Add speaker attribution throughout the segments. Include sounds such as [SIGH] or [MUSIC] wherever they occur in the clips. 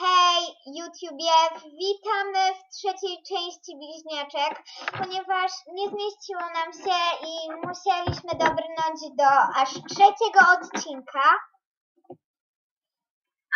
Speaker 1: Hej YouTubie, witamy w trzeciej części Bliźniaczek, ponieważ nie zmieściło nam się i musieliśmy dobrnąć do aż trzeciego odcinka.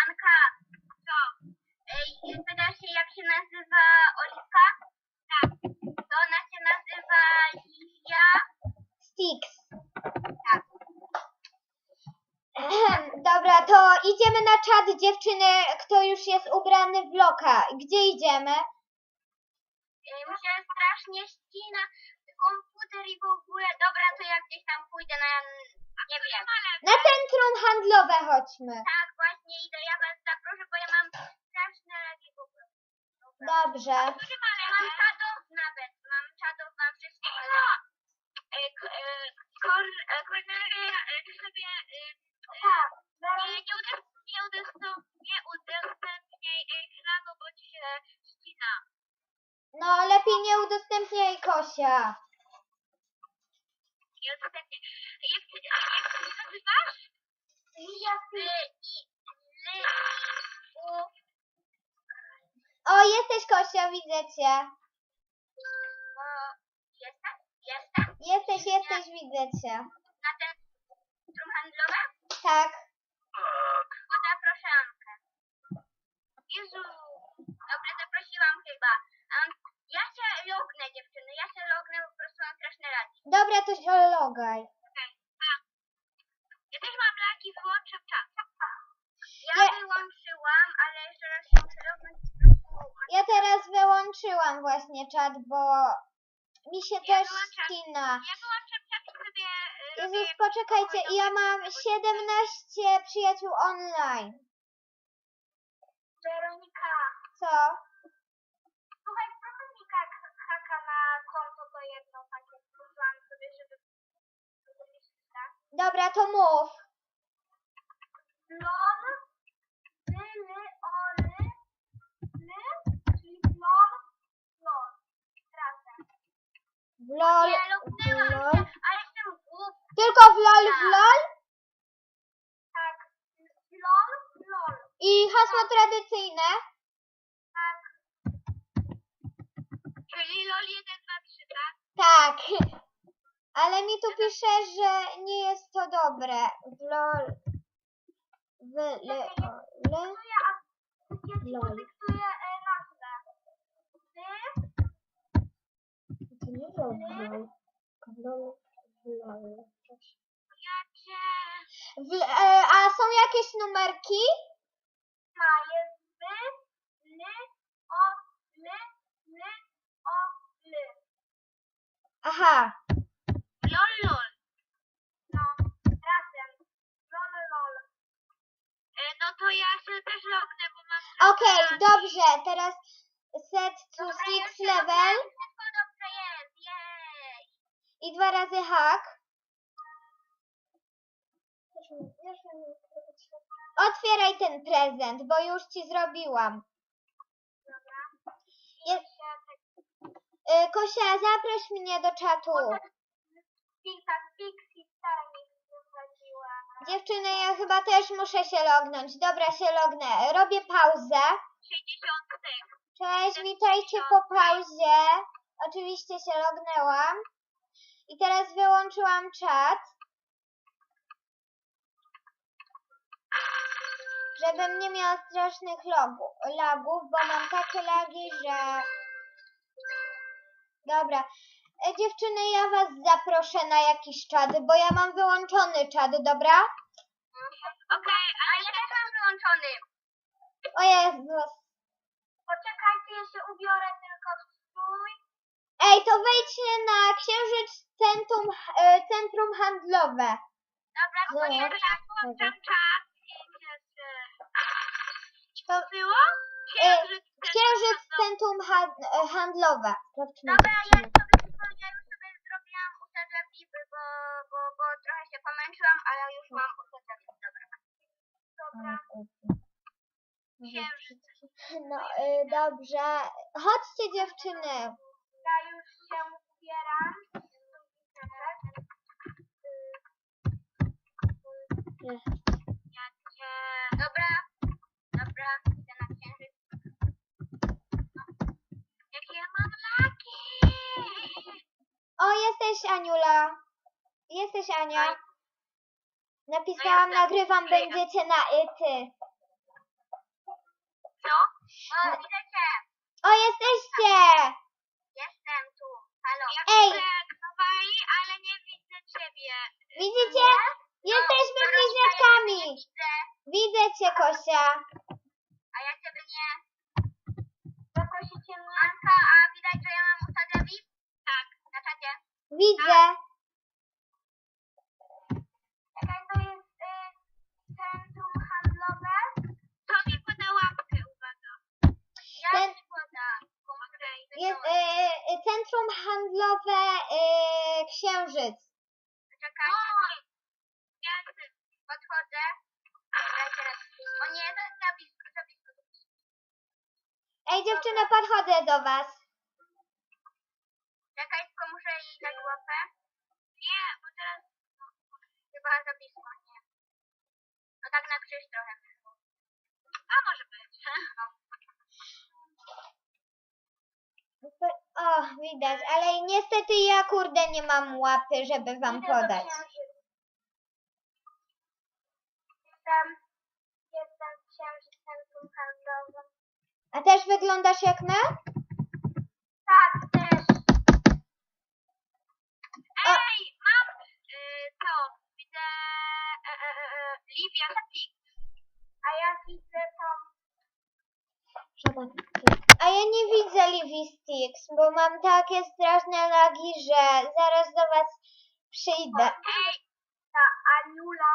Speaker 2: Anka, co? Ej, pytasz się jak się nazywa Oliwka? Tak. To ona się nazywa Lilia.
Speaker 1: Stix.
Speaker 2: Tak.
Speaker 1: Ehem, Dobra, to idziemy na czat dziewczyny, kto już jest ubrany w loka. Gdzie idziemy?
Speaker 2: Ej, mi się strasznie ścina komputer i w ogóle. Dobra, to ja gdzieś tam pójdę na... Nie wiem.
Speaker 1: Na centrum handlowe chodźmy.
Speaker 2: Tak, właśnie idę. Ja was zaproszę, bo ja mam straszne lagi w ogóle. Dobra.
Speaker 1: Dobrze.
Speaker 2: Czadów Nie, nie nie udostępnij, nie udostępniaj ekranu, bo ci się ścina.
Speaker 1: No, lepiej nie udostępniaj Kosia.
Speaker 2: Nie udostępniaj. Jak ty, jak ty się nazywasz? Ty i ly, u,
Speaker 1: O, jesteś Kosia, widzę cię.
Speaker 2: jestem? Jestem?
Speaker 1: Jesteś, jesteś, widzę cię.
Speaker 2: Handlowe?
Speaker 1: Tak.
Speaker 2: Bo zaproszę Ankę. Jezu. Dobra, zaprosiłam chyba. Um, ja się lognę, dziewczyny. Ja się lognę, po prostu mam straszne lagi.
Speaker 1: Dobra, to się logaj.
Speaker 2: Okej. A. Ja też mam lagi, wyłączę czat. Ja
Speaker 1: Nie.
Speaker 2: wyłączyłam, ale jeszcze raz się muszę lognąć.
Speaker 1: Ja teraz wyłączyłam właśnie czat, bo mi się
Speaker 2: Ja
Speaker 1: też
Speaker 2: wyłączam.
Speaker 1: ścina.
Speaker 2: Ja wyłączam czat i sobie... y, robię
Speaker 1: Jezus, poczekajcie, ja mam 17 przyjaciół online.
Speaker 2: Weronika.
Speaker 1: Co?
Speaker 2: Słuchaj, proszę mi hak- haka na konto to jedno takie wysłałam sobie, żeby... tak?
Speaker 1: Dobra, to mów.
Speaker 2: Lol, ly, oly, ly, czyli lol, lol. Razem.
Speaker 1: Lol, lol.
Speaker 2: się, ale jestem głup.
Speaker 1: Tylko w lol, w lol?
Speaker 2: Tak. Lol, lol.
Speaker 1: I hasło tradycyjne?
Speaker 2: Tak. Czyli lol 1, 2, 3, tak?
Speaker 1: Tak. [LAUGHS] Ale mi tu pisze, że nie jest to dobre. W lol. W
Speaker 2: ci
Speaker 1: Lol.
Speaker 2: podyktuję e,
Speaker 1: To nie lol, w lol. W lol, w e, a są jakieś numerki?
Speaker 2: ma jest ly, o, ly, ly, o, ly.
Speaker 1: Aha.
Speaker 2: Lol, lol. No, razem. Lol, lol. E, no to ja się też lognę, bo mam...
Speaker 1: Okej,
Speaker 2: trochę
Speaker 1: dobrze. Teraz set to
Speaker 2: Dobra,
Speaker 1: six level
Speaker 2: dobrze jest, jej.
Speaker 1: i dwa razy hack. Otwieraj ten prezent, bo już ci zrobiłam.
Speaker 2: Dobra.
Speaker 1: Y, Kosia, zaproś mnie do czatu. Dziewczyny, ja chyba też muszę się lognąć. Dobra, się lognę. Robię pauzę.
Speaker 2: 60 tych.
Speaker 1: Cześć, witajcie po pauzie. Oczywiście się lognęłam. I teraz wyłączyłam czat. Żebym nie miała strasznych logu, lagów, bo mam takie lagi, że... Dobra. E, dziewczyny, ja was zaproszę na jakiś czat, bo ja mam wyłączony czat, dobra?
Speaker 2: Okej, ale ja też mam wyłączony.
Speaker 1: O Jezus.
Speaker 2: Poczekajcie, ja się ubiorę tylko w strój.
Speaker 1: Ej, to wejdźcie na Księżyc Centrum, e, centrum Handlowe.
Speaker 2: Dobra,
Speaker 1: No,
Speaker 2: ja ja włączam czas.
Speaker 1: To,
Speaker 2: Było?
Speaker 1: e,
Speaker 2: Księżyc.
Speaker 1: Księżyc Centrum e, Handlowe.
Speaker 2: Dobra, ja sobie, ja już sobie zrobiłam usta dla Biby, bo, bo, bo trochę się pomęczyłam, ale już mam usta dla Biby. Dobra. Dobra, księżyc.
Speaker 1: No, e, dobrze. Chodźcie dziewczyny.
Speaker 2: Ja już się ubieram. Ja cię... Dobra, dobra, idę na księżyc.
Speaker 1: Cześć Aniula. Jesteś Ania?
Speaker 2: Hej.
Speaker 1: Napisałam,
Speaker 2: No
Speaker 1: nagrywam, będziecie na ity.
Speaker 2: Co? O, widzę cię.
Speaker 1: O, jesteście!
Speaker 2: Jestem tu. Halo. Ja
Speaker 1: Ej.
Speaker 2: widzę Kawaii, ale nie widzę ciebie.
Speaker 1: Widzicie? Jesteśmy
Speaker 2: No,
Speaker 1: bliźniaczkami.
Speaker 2: Ja cię widzę,
Speaker 1: Widzę cię, Kosia.
Speaker 2: a ja ciebie nie. Zaprosicie mnie? Anka, a widać, że ja mam ustawę VIP? Tak, na czacie.
Speaker 1: Widzę.
Speaker 2: Czekaj, to jest y, centrum handlowe. To mi poda łapkę, uwaga. Ja
Speaker 1: Ten-
Speaker 2: ci podam. Okej,
Speaker 1: Jest y, y, centrum handlowe y, Księżyc.
Speaker 2: Czekaj. Ja podchodzę. O nie, to jest za blisko, za blisko.
Speaker 1: Ej, dziewczyny, podchodzę do was.
Speaker 2: Czekaj, tylko muszę jej dać łapę. Nie, bo teraz no, chyba za blisko, nie. No tak na krzyż trochę. A może być.
Speaker 1: O, widać, ale niestety ja kurde nie mam łapy, żeby wam podać.
Speaker 2: Jestem, jestem w księżyc centrum handlowym.
Speaker 1: A też wyglądasz jak my? Livy Sticks, bo mam takie straszne lagi, że zaraz do was przyjdę.
Speaker 2: Ej, ta Aniula.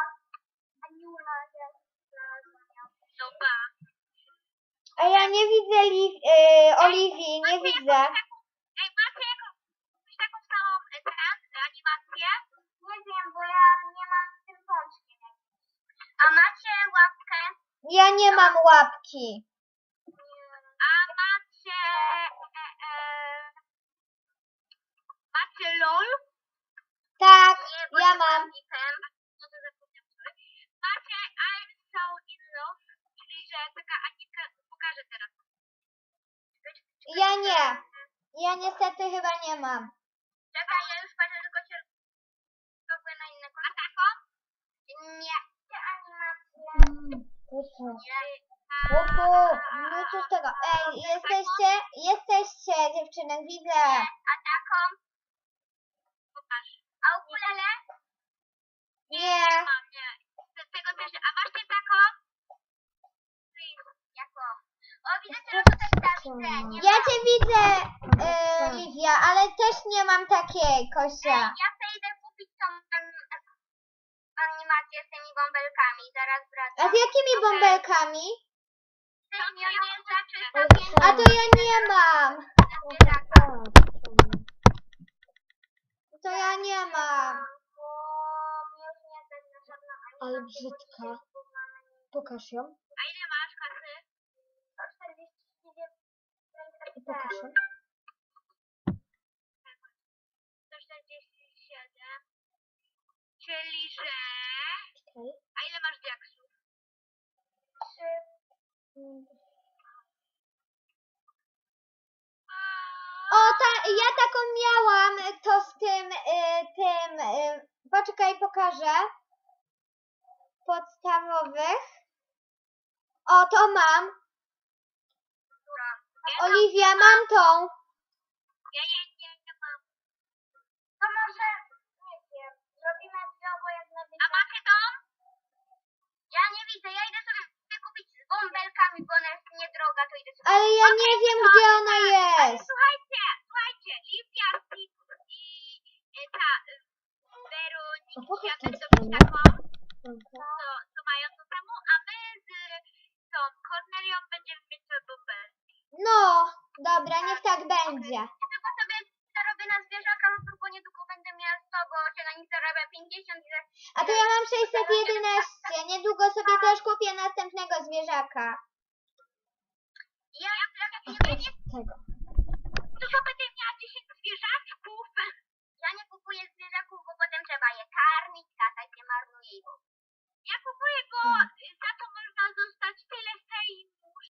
Speaker 2: Aniula jest.
Speaker 1: A ja nie widzę Liv- y, Oliwii, nie widzę.
Speaker 2: Ej, macie jakąś taką samą e, animację? Nie wiem, bo ja nie mam z tym pączkiem. A macie łapkę?
Speaker 1: Ja nie mam łapki.
Speaker 2: LOL?
Speaker 1: Tak,
Speaker 2: Nie,
Speaker 1: ja mam.
Speaker 2: No to zapomniałam. Macie I'm so in love, czyli że taka animka, pokażę teraz.
Speaker 1: Ja nie. Ja niestety chyba nie mam.
Speaker 2: Czekaj, ja już patrzę, tylko się loguję na inne konto. A taką? Nie. Te animacje. Nie.
Speaker 1: pupu, no co z tego? Ej, jesteście, jesteście dziewczyny, widzę.
Speaker 2: A taką? Pokaż. A ukulele?
Speaker 1: Nie.
Speaker 2: mam, nie. Z tego też. A masz też taką? Jaką? O, widzę, że to też. Nie
Speaker 1: Ja cię widzę, y, Livia, ale też nie mam takiej,
Speaker 2: Ej,
Speaker 1: Kosia.
Speaker 2: ja chcę idę kupić tą animację z tymi bąbelkami. Zaraz wracam.
Speaker 1: A z jakimi bąbelkami?
Speaker 2: Nie znaczy
Speaker 1: A to ja nie mam. To ja nie mam. Ale brzydka. Pokaż ją.
Speaker 2: A ile masz kasy? 149.
Speaker 1: Pokaż ją.
Speaker 2: 147. Czyli, że...
Speaker 1: Czekaj.
Speaker 2: A ile masz diaksów? 3.
Speaker 1: O, ta, ja taką miałam, to z tym, y, tym, y, poczekaj, pokażę. Podstawowych. O, to mam. Oliwia, mam tą.
Speaker 2: Ja jej nie, nie mam. To może, nie wiem, zrobimy dwie obojętne A macie dom? Ja nie widzę, ja idę sobie kupić z bąbelkami, bo ona jest niedroga, to idę sobie...
Speaker 1: Ale ja nie wiem, gdzie ona jest.
Speaker 2: Słuchajcie, słuchajcie, Livia Stick i e, ta e, też
Speaker 1: tą
Speaker 2: zrobić
Speaker 1: stronę.
Speaker 2: taką, co, co mają to samo, a my z tą Cornelią będziemy mieć sobie bąbelki.
Speaker 1: No, dobra, niech tak będzie.
Speaker 2: Ja tylko sobie zarobię na zwierzakach, bo niedługo będę miała 100, bo się na nich zarabia 50 i za-
Speaker 1: A to ja mam 611. Niedługo sobie też kupię następnego zwierzaka.
Speaker 2: ja, jak
Speaker 1: A
Speaker 2: nie
Speaker 1: patrz
Speaker 2: będzie,
Speaker 1: tego.
Speaker 2: to co będę miała 10 zwierzaczków. Ja nie kupuję zwierzaków, bo potem trzeba je karmić, tata się marnuje i w ogóle. Ja kupuję, bo
Speaker 1: Hmm.
Speaker 2: za to można dostać tyle fejmu,